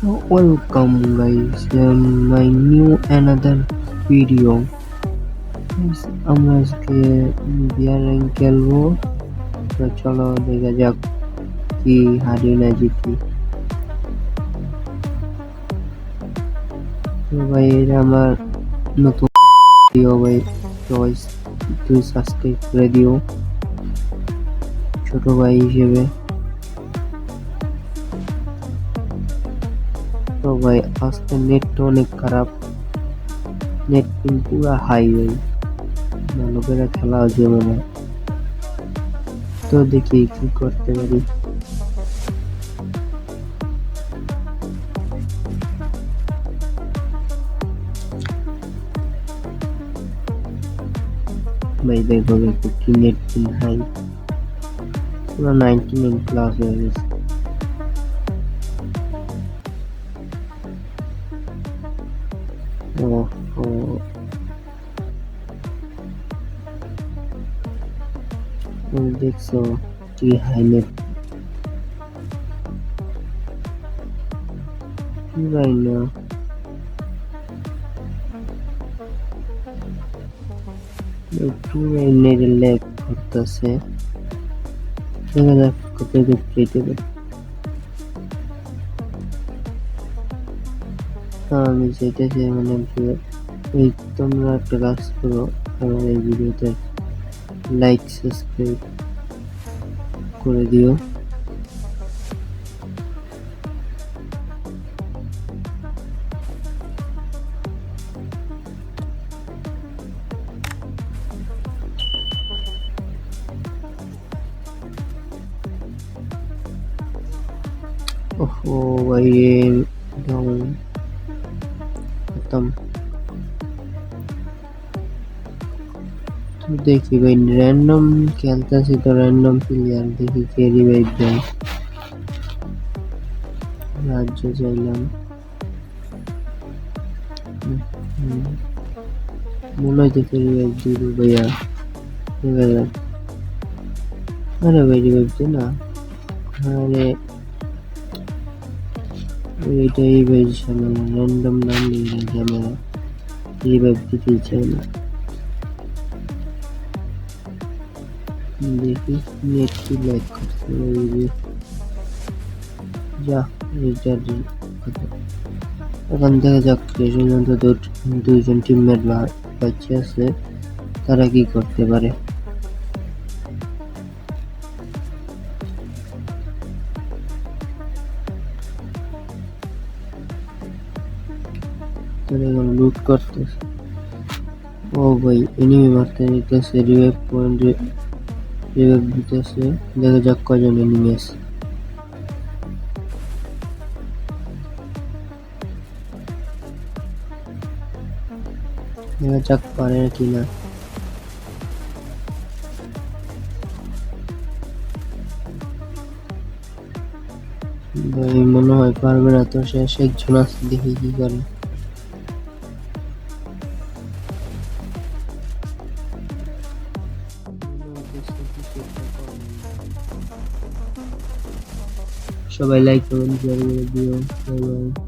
welcome guys um, my new another video. আমরা আজকে বিয়ার rank খেলব। তো চলো দেখা যাক কি হারি না জিতি। তো ভাই এটা আমার নতুন ভিডিও ভাই। সবাই তুই সাবস্ক্রাইব করে দিও। ছোট ভাই হিসেবে। ভাই আজকে নেটটা অনেক খারাপ। নেট কিন্তু পুরো হাই ভাই ভালো করে খেলা হচ্ছে মনে তো দেখি কি করতে পারি। ভাই, দেখো দেখো কি নেট হাই পুরো নাইনটি নাইন প্লাস হয়ে গেছে। ও ও তুমি দেখছ কি হাই নেট কি ভাই না পুরো নেট ল্যাগ করতেছে দেখা যাক কোথায় কোথায় কারণ আমি চাইতেছি মানে এই তোমরা একটা কাজ করো আমার এই ভিডিওতে লাইক সাবস্ক্রাইব করে দিও Oh, I am down. করতাম দেখি ভাই র্যান্ডম খেলতেছি তো র্যান্ডম প্লেয়ার দেখি কে রিভাইভ দেয়। রাজ্য চাইলাম। মনে হয় দেখে রিভাইভ দিব ভাইয়া। আরে ভাই রিভাইভ দে না। আরে এটাই ভাই ঝামেলা র্যান্ডম নাম নিয়ে ঝামেলা রিভাইভ দিতেই চাই দেখি নেট কি লাইক করছে ওই যে যা কথা এখন দেখা যাক শেষ পর্যন্ত দু- দুইজন টিমমেট বাচ্চা আছে, তারা কি করতে পারে। তারা এখন লুট করতেছে। ও ভাই এনিমি মারতে নিতেছে রিভাইভ পয়েন্ট রিভাইভ দিতেছে। দেখা যাক কজন এনিমি আছে। দেখা যাক পারে কি না ভাই, মনে হয় পারবে না, তো শেষ একজন আছে, দেখি কি করে। সবাই লাইক কমেন্ট শেয়ার করে দিও বাই বাই